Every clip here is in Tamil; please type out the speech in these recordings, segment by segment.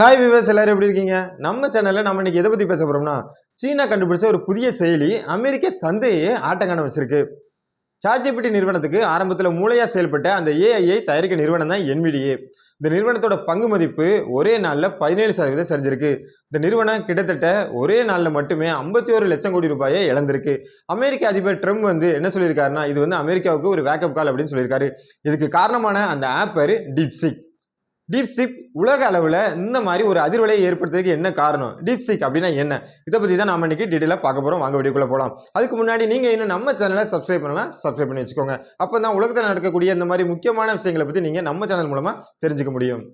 ஹாய் விவர்ஸ் எல்லாரும் எப்படி இருக்கீங்க? நம்ம சேனலில் நம்ம இன்றைக்கி எதை பற்றி பேச போகிறோம்னா சீனா கண்டுபிடிச்ச ஒரு புதிய செயலி அமெரிக்க சந்தையே ஆட்டங்கான வச்சிருக்கு. சாட்ஜிபிடி நிறுவனத்துக்கு ஆரம்பத்தில் மூளையாக செயல்பட்ட அந்த ஏஐயை தயாரிக்க நிறுவனம் தான் NVDA இந்த நிறுவனத்தோட பங்கு மதிப்பு ஒரே நாளில் பதினேழு சதவீதம் சரிஞ்சிருக்கு. இந்த நிறுவனம் கிட்டத்தட்ட ஒரே நாளில் மட்டுமே ஐம்பத்தி ஒரு லட்சம் கோடி ரூபாயை இழந்திருக்கு. அமெரிக்க அதிபர் ட்ரம்ப் வந்து என்ன சொல்லியிருக்காருன்னா இது வந்து அமெரிக்காவுக்கு ஒரு வேக்கப் கால் அப்படின்னு சொல்லியிருக்காரு. இதுக்கு காரணமான அந்த ஆப் பேர் டீப்சிக். டீப்சிக் உலக அளவில் இந்த மாதிரி ஒரு அதிர்வலையை ஏற்படுத்துறதுக்கு என்ன காரணம்? டீப்சிக் அப்படின்னா என்ன? இதை பற்றி தான் நம்ம இன்றைக்கி டீட்டெயிலாக பார்க்க போகிறோம் வாங்க வீடியோக்குள்ளே போகலாம் அதுக்கு முன்னாடி நீங்கள் இன்னும் நம்ம சேனலை சப்ஸ்கிரைப் பண்ணலாம் சப்ஸ்கிரைப் பண்ணி வச்சுக்கோங்க. அப்போ தான் உலகத்தில் நடக்கக்கூடிய இந்த மாதிரி முக்கியமான விஷயங்களை பற்றி நீங்கள் நம்ம சேனல் மூலமாக தெரிஞ்சுக்க முடியும்.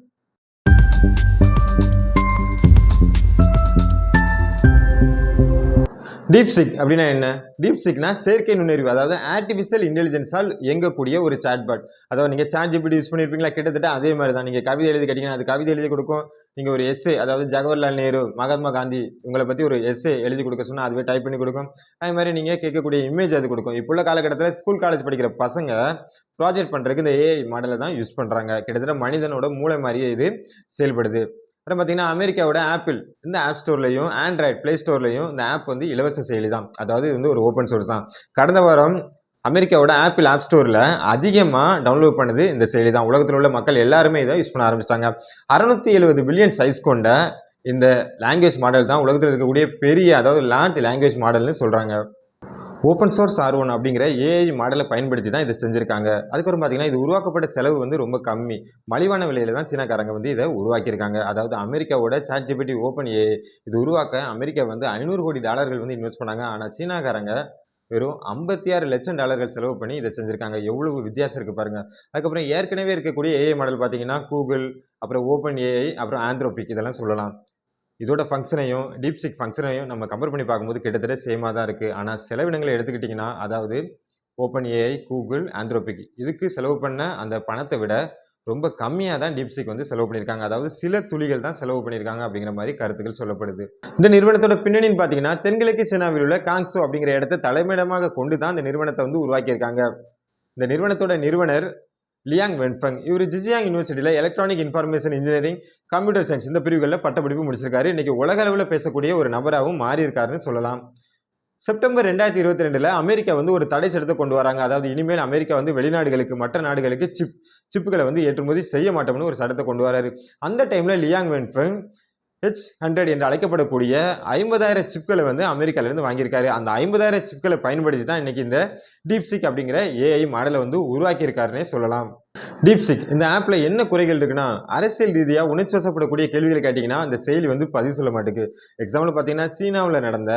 டீப்சிக் அப்படின்னா என்ன? டீப்சிக்னா செயற்கை நுண்ணறிவு அதாவது ஆர்டிஃபிஷியல் இன்டெலிஜென்ஸால் இயங்கக்கூடிய ஒரு சாட்பாட் அதாவது நீங்கள் சாட் ஜிபிடி யூஸ் பண்ணியிருப்பீங்களா கிட்டத்தட்ட அதே மாதிரி தான் நீங்கள் கவிதை எழுதி கேட்டிங்கன்னா அது கவிதை எழுதி கொடுக்கும். நீங்கள் ஒரு எஸ்ஸே அதாவது ஜவஹர்லால் நேரு மகாத்மா காந்தி உங்களை பற்றி ஒரு எஸ்ஸே எழுதி கொடுக்க சொன்னால் அதுவே டைப் பண்ணி கொடுக்கும். அதே மாதிரி நீங்கள் கேட்கக்கூடிய இமேஜ் அது கொடுக்கும். இப்போ உள்ள காலகட்டத்தில் ஸ்கூல் காலேஜ் படிக்கிற பசங்க ப்ராஜெக்ட் பண்ணுறதுக்கு இந்த ஏஐ மாடலை தான் யூஸ் பண்ணுறாங்க கிட்டத்தட்ட மனிதனோட மூளை மாதிரியே இது செயல்படுது. அப்புறம் பார்த்தீங்கன்னா அமெரிக்காவோட ஆப்பிள் இந்த ஆப் ஸ்டோர்லையும் ஆண்ட்ராய்ட் ப்ளே ஸ்டோர்லையும் இந்த ஆப் வந்து இலவச செயலி தான். அதாவது இது வந்து ஒரு ஓப்பன் சோர்ஸ் தான். கடந்த வாரம் அமெரிக்காவோட ஆப்பிள் ஆப் ஸ்டோரில் அதிகமாக டவுன்லோட் பண்ணது இந்த செயலி தான். உலகத்தில் உள்ள மக்கள் எல்லாருமே இதை யூஸ் பண்ண ஆரம்பிச்சிட்டாங்க. அறுநூத்தி எழுபது பில்லியன் சைஸ் கொண்ட இந்த லாங்குவேஜ் மாடல் தான் உலகத்தில் இருக்கக்கூடிய பெரிய அதாவது லார்ஜ் லாங்குவேஜ் மாடல்னு சொல்கிறாங்க ஓப்பன் சோர்ஸ் ஆர் ஒன் அப்படிங்கிற ஏஐ மாடலை பயன்படுத்தி தான் இதை செஞ்சுருக்காங்க. அதுக்கப்புறம் பார்த்தீங்கன்னா இது உருவாக்கப்பட்ட செலவு வந்து ரொம்ப கம்மி. மலிவான விலையில் தான் சீனாக்காரங்க வந்து இதை உருவாக்கியிருக்காங்க. அதாவது அமெரிக்காவோட சாட் ஜிபிடி ஓப்பன் ஏஐ இது உருவாக்க அமெரிக்கா வந்து ஐநூறு கோடி டாலர்கள் வந்து இன்வெஸ்ட் பண்ணாங்க. ஆனால் சீனாக்காரங்க வெறும் ஐம்பத்தி ஆறு லட்சம் டாலர்கள் செலவு பண்ணி இதை செஞ்சுருக்காங்க. எவ்வளவு வித்தியாசம் இருக்குது பாருங்கள் அதுக்கப்புறம் ஏற்கனவே இருக்கக்கூடிய ஏஐ மாடல் பார்த்தீங்கன்னா கூகுள் அப்புறம் ஓப்பன் ஏஐ அப்புறம் ஆந்த்ரோபிக் இதெல்லாம் சொல்லலாம். இதோட ஃபங்க்ஷனையும் டீப்சிக் ஃபங்க்ஷனையும் நம்ம கம்பேர் பண்ணி பார்க்கும்போது கிட்டத்தட்ட சேமாக தான் இருக்குது ஆனால் செலவினங்களை எடுத்துக்கிட்டிங்கன்னா அதாவது ஓப்பன் ஏஐ கூகுள் ஆந்த்ரோபிக் இதுக்கு செலவு பண்ண அந்த பணத்தை விட ரொம்ப கம்மியாக தான் டீப்சிக் வந்து செலவு பண்ணியிருக்காங்க. அதாவது சில துளிகள் தான் செலவு பண்ணியிருக்காங்க அப்படிங்கிற மாதிரி கருத்துக்கள் சொல்லப்படுது. இந்த நிறுவனத்தோட பின்னணின்னு பார்த்தீங்கன்னா தென்கிழக்கு சீனாவில் உள்ள காங்ஸோ அப்படிங்கிற இடத்தை தலைமையிடமாக கொண்டு தான் இந்த நிறுவனத்தை வந்து உருவாக்கியிருக்காங்க. இந்த நிறுவனத்தோட நிறுவனர் லியாங் வென்ஃபங் இவர் ஜிஜியாங் யூனிவர்சிட்டியில் electronic information engineering computer science இந்த பிரிவுகளில் பட்டப்படிப்பு முடிச்சிருக்காரு. இன்னைக்கு உலக அளவில் பேசக்கூடிய ஒரு நபராகவும் மாறி இருக்காருன்னு சொல்லலாம். செப்டம்பர் ரெண்டாயிரத்தி இருபத்தி ரெண்டில் அமெரிக்கா வந்து ஒரு தடை சட்டத்தை கொண்டு வராங்க. அதாவது இனிமேல் அமெரிக்கா வந்து வெளிநாடுகளுக்கு மற்ற நாடுகளுக்கு சிப் சிப்புகளை வந்து ஏற்றுமதி செய்ய மாட்டோம்னு ஒரு சட்டத்தை கொண்டு வராரு. அந்த டைமில் லியாங் வென்ஃபங் ஹெச் ஹண்ட்ரட் என்று அழைக்கப்படக்கூடிய ஐம்பதாயிரம் சிப்களை வந்து அமெரிக்காவிலேருந்து வாங்கியிருக்காரு. அந்த ஐம்பதாயிரம் சிப்களை பயன்படுத்தி தான் இன்னைக்கு இந்த டீப்சிக் அப்படிங்கிற ஏஐ மாடலை வந்து உருவாக்கியிருக்காருன்னே சொல்லலாம். டீப்சிக் இந்த ஆப்பில் என்ன குறைகள் இருக்குன்னா அரசியல் ரீதியாக உணர்ச்சி வசப்படக்கூடிய கேள்விகளை கேட்டிங்கன்னா அந்த செயலி வந்து பதிவு சொல்ல மாட்டேங்குது எக்ஸாம்பிள் பார்த்தீங்கன்னா சீனாவில் நடந்த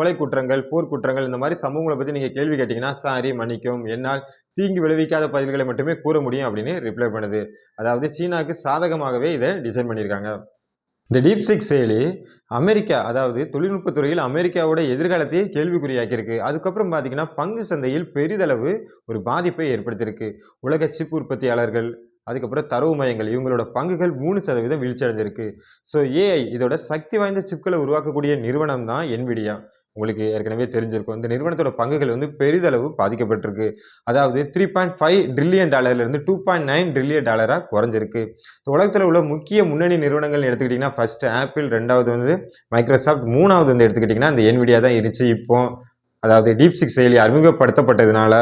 கொலை குற்றங்கள் போர்க்குற்றங்கள் இந்த மாதிரி சம்பவங்களை பற்றி நீங்கள் கேள்வி கேட்டிங்கன்னா சாரி மன்னிக்கும் என்னால் தீங்கு விளைவிக்காத பதில்களை மட்டுமே கூற முடியும் அப்படின்னு ரிப்ளை பண்ணுது. அதாவது சீனாவுக்கு சாதகமாகவே இதை டிசைன் பண்ணியிருக்காங்க. இந்த டீப்சிக் செயலி அமெரிக்கா அதாவது தொழில்நுட்பத்துறையில் அமெரிக்காவோட எதிர்காலத்தையே கேள்விக்குறியாக்கியிருக்கு. அதுக்கப்புறம் பார்த்தீங்கன்னா பங்கு சந்தையில் பெரிதளவு ஒரு பாதிப்பை ஏற்படுத்தியிருக்கு. உலக சிப் உற்பத்தியாளர்கள் அதுக்கப்புறம் தரவு மையங்கள் இவங்களோட பங்குகள் மூணு சதவீதம் வீழ்ச்சி அடைஞ்சிருக்கு ஸோ ஏஐ இதோட சக்தி வாய்ந்த சிப்களை உருவாக்கக்கூடிய நிறுவனம் தான் என்விடியா உங்களுக்கு ஏற்கனவே தெரிஞ்சிருக்கும். இந்த நிறுவனத்தோட பங்குகள் வந்து பெரிதளவு பாதிக்கப்பட்டிருக்கு. அதாவது த்ரீ பாயிண்ட் ஃபைவ் ட்ரில்லியன் டாலர்லேருந்து டூ பாயிண்ட் நைன் ட்ரில்லியன் டாலராக குறைஞ்சிருக்கு. உலகத்தில் உள்ள முக்கிய முன்னணி நிறுவனங்கள் எடுத்துக்கிட்டிங்கன்னா ஃபஸ்ட்டு ஆப்பிள் ரெண்டாவது வந்து மைக்ரோசாஃப்ட் மூணாவது வந்து எடுத்துக்கிட்டிங்கன்னா அந்த என்விடியா தான் இருந்துச்சு இப்போ. அதாவது டீப்சிக் செயலி அறிமுகப்படுத்தப்பட்டதுனால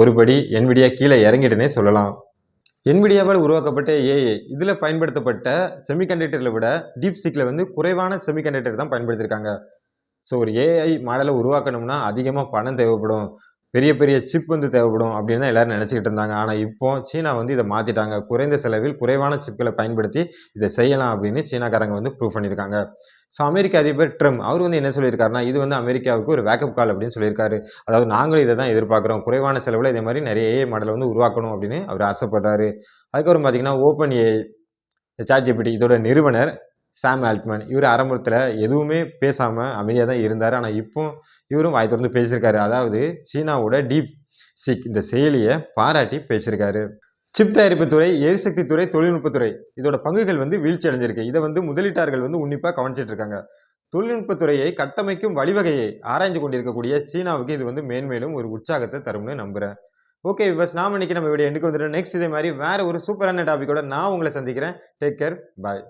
ஒருபடி என்விடியா கீழே இறங்கிட்டுனே சொல்லலாம். என்விடியாவால் உருவாக்கப்பட்ட ஏஐ இதில் பயன்படுத்தப்பட்ட செமிகண்டக்டரில் விட டீப்சிக்கில் வந்து குறைவான செமிகண்டக்டர் தான் பயன்படுத்தியிருக்காங்க ஸோ ஒரு ஏஐ மாடலை உருவாக்கணும்னா அதிகமாக பணம் தேவைப்படும். பெரிய பெரிய சிப் வந்து தேவைப்படும் அப்படின்னு தான் எல்லாரும் நினச்சிக்கிட்டு இருந்தாங்க. ஆனால் இப்போ சீனா வந்து இதை மாற்றிட்டாங்க குறைந்த செலவில் குறைவான சிப்களை பயன்படுத்தி இதை செய்யலாம் அப்படின்னு சீனாக்காரங்க வந்து ப்ரூவ் பண்ணியிருக்காங்க. ஸோ அமெரிக்க அதிபர் ட்ரம்ப் அவர் வந்து என்ன சொல்லியிருக்காருன்னா இது வந்து அமெரிக்காவுக்கு ஒரு வேக்கப் கால் அப்படின்னு சொல்லியிருக்காரு. அதாவது நாங்களும் இதை தான் எதிர்பார்க்குறோம். குறைவான செலவில் இதே மாதிரி நிறைய ஏஐ மாடலை வந்து உருவாக்கணும் அப்படின்னு அவர் ஆசைப்படுறாரு அதுக்கப்புறம் பார்த்தீங்கன்னா ஓப்பன் ஏஐ சாட்ஜிபிடி இதோட நிறுவனர் சாம் ஆல்ட்மேன். இவர் ஆரம்பத்தில் எதுவுமே பேசாமல் அமைதியாக தான் இருந்தார். ஆனால் இப்போ இவரும் வாய் திறந்து பேசியிருக்காரு. அதாவது சீனாவோட டீப் சிக் இந்த செயலியை பாராட்டி பேசியிருக்காரு. சிப் தயாரிப்பு துறை எரிசக்தி துறை தொழில்நுட்பத்துறை இதோட பங்குகள் வந்து வீழ்ச்சி அடைஞ்சிருக்கு. இதை வந்து முதலீட்டாளர்கள் வந்து உன்னிப்பாக கவனிச்சிட்டு இருக்காங்க. தொழில்நுட்பத்துறையை கட்டமைக்கும் வழிவகையை ஆராய்ந்து கொண்டிருக்கக்கூடிய சீனாவுக்கு இது வந்து மேன்மேலும் ஒரு உற்சாகத்தை தரும்னு நம்புகிறேன் ஓகே விவஸ் நாம இன்னைக்கு நம்ம வீடியோ எண்டுக்கு வந்துடுறோம். நெக்ஸ்ட் இதே மாதிரி வேறு ஒரு சூப்பரான டாபிக்கோட நான் உங்களை சந்திக்கிறேன். Take care bye